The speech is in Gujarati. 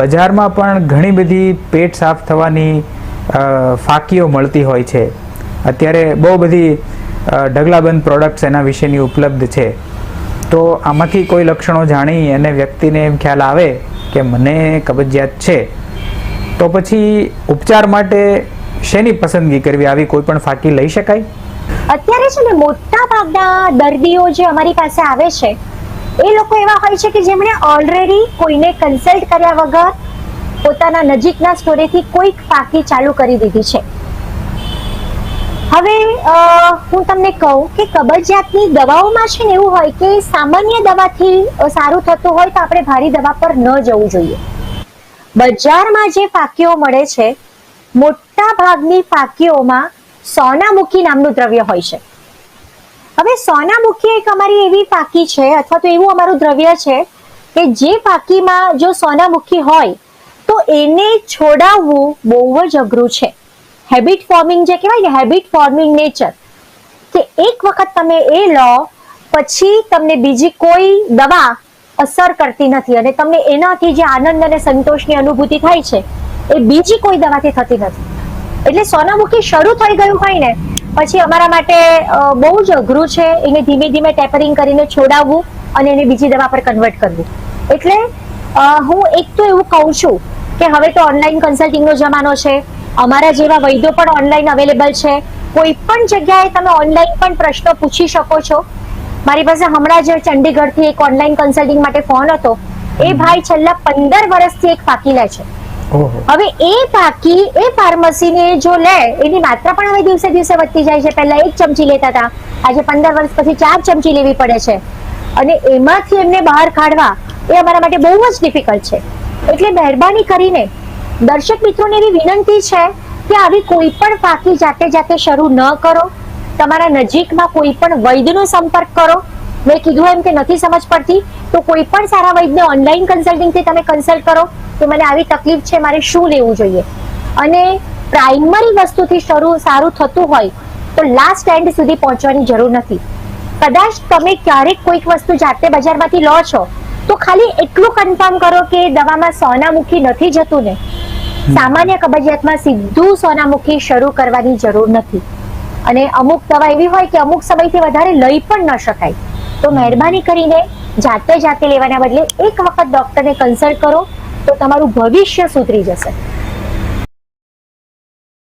બજારમાં પણ ઘણી બધી પેટ સાફ થવાની ફાકીઓ મળતી હોય છે. અત્યારે બહુ બધી ઢગલાબંધ પ્રોડક્ટ્સ એના વિશેની ઉપલબ્ધ છે. તો આમાંથી કોઈ લક્ષણો જાણી અને વ્યક્તિને એમ ખ્યાલ આવે કે મને કબજિયાત છે. તો પછી ઉપચાર માટે શેની પસંદગી કરવી? આવી કોઈ પણ ફાંકી લઈ શકાય? અત્યારે છે ને મોટા ભાગના દર્દીઓ જે અમારી પાસે આવે છે એ લોકો એવા હોય છે કે જેમણે ઓલરેડી કોઈને કન્સલ્ટ કર્યા વગર પોતાના નજીકના સ્ટોરેથી કોઈક પાકી ચાલુ કરી દીધી છે. હવે હું તમને કહું કે કબજિયાતની દવાઓમાં છે ને એવું હોય કે સામાન્ય દવાથી સારું થતું હોય તો આપણે ભારી દવા પર ન જવું જોઈએ. બજારમાં જે ફાકીઓ મળે છે મોટા ભાગની ફાકીઓમાં સોનામુખી નામનું દ્રવ્ય હોય છે. હવે સોનામુખી એક અમારી એવી પાકી છે, અથવા તો એવું અમારું દ્રવ્ય છે, કે જે પાકીમાં જો સોનામુખી હોય, તો એને છોડાવવું બહુ જ અઘરું છે. હેબિટ ફોર્મિંગ જે કહેવાય ને હેબિટ ફોર્મિંગ નેચર કે એક વખત તમે એ લો, પછી તમને બીજી કોઈ દવા અસર કરતી નથી અને તમને એનાથી જે આનંદ અને સંતોષની અનુભૂતિ થાય છે, એ બીજી કોઈ દવાથી થતી નથી. એટલે સોનામુખી શરૂ થઈ ગયું હોય ને પછી અમારા માટે બહુ જ અઘરું છે એને ધીમે ધીમે ટેપરિંગ કરીને છોડાવવું અને એને બીજી દવા પર કન્વર્ટ કરવું. એટલે હું એક તો એવું કહું છું કે હવે તો ઓનલાઈન કન્સલ્ટિંગનો જમાનો છે અમારા જેવા વૈદ્યો પણ ઓનલાઈન અવેલેબલ છે. કોઈ પણ જગ્યાએ તમે ઓનલાઈન પણ પ્રશ્નો પૂછી શકો છો. મારી પાસે હમણાં જ ચંડીગઢથી એક ઓનલાઈન કન્સલ્ટિંગ માટે ફોન હતો. એ ભાઈ છેલ્લા પંદર વર્ષથી એક ફાકી લે છે. હવે એ પાકી, એ ફાર્મસીને જો લે, એની માત્રા પણ હવે દિવસે દિવસે વધતી જાય છે. પહેલા એક ચમચી લેતા હતા. આજે પંદર વર્ષ પછી ચાર ચમચી લેવી પડે છે. અને એમાંથી એમને બહાર કાઢવા એ અમારા માટે બહુ જ ડિફિકલ્ટ છે. એટલે મહેરબાની કરીને દર્શક મિત્રોને એવી વિનંતી છે કે આવી કોઈ પણ પાકી જાતે જાતે શરૂ ન કરો. તમારા નજીકમાં કોઈ પણ વૈદ્યનો સંપર્ક કરો. મેં કીધું એમ કે નથી સમજ પડતી. તો કોઈ પણ સારા વૈદ્યને ઓનલાઈન કન્સલ્ટિંગથી તમે કન્સલ્ટ કરો કે મને આવી તકલીફ છે મારે શું લેવું જોઈએ? અને પ્રાઇમરી વસ્તુથી શરૂ સારું થતું હોય તો લાસ્ટ એન્ડ સુધી પહોંચવાની જરૂર નથી. કદાચ તમે ક્યારેક કોઈક વસ્તુ જાતે બજારમાંથી લો છો તો ખાલી એટલું કન્ફર્મ કરો કે દવામાં સોનામુખી નથી જતું ને. સામાન્ય કબજિયાતમાં સીધું સોનામુખી શરૂ કરવાની જરૂર નથી. અને અમુક દવા એવી હોય કે અમુક સમયથી વધારે લઈ પણ ન શકાય. તો મહેરબાની કરીને જાતે જાતે લેવાના બદલે એક વખત ડોક્ટરને કન્સલ્ટ કરો તો તમારું ભવિષ્ય સુધરી જશે.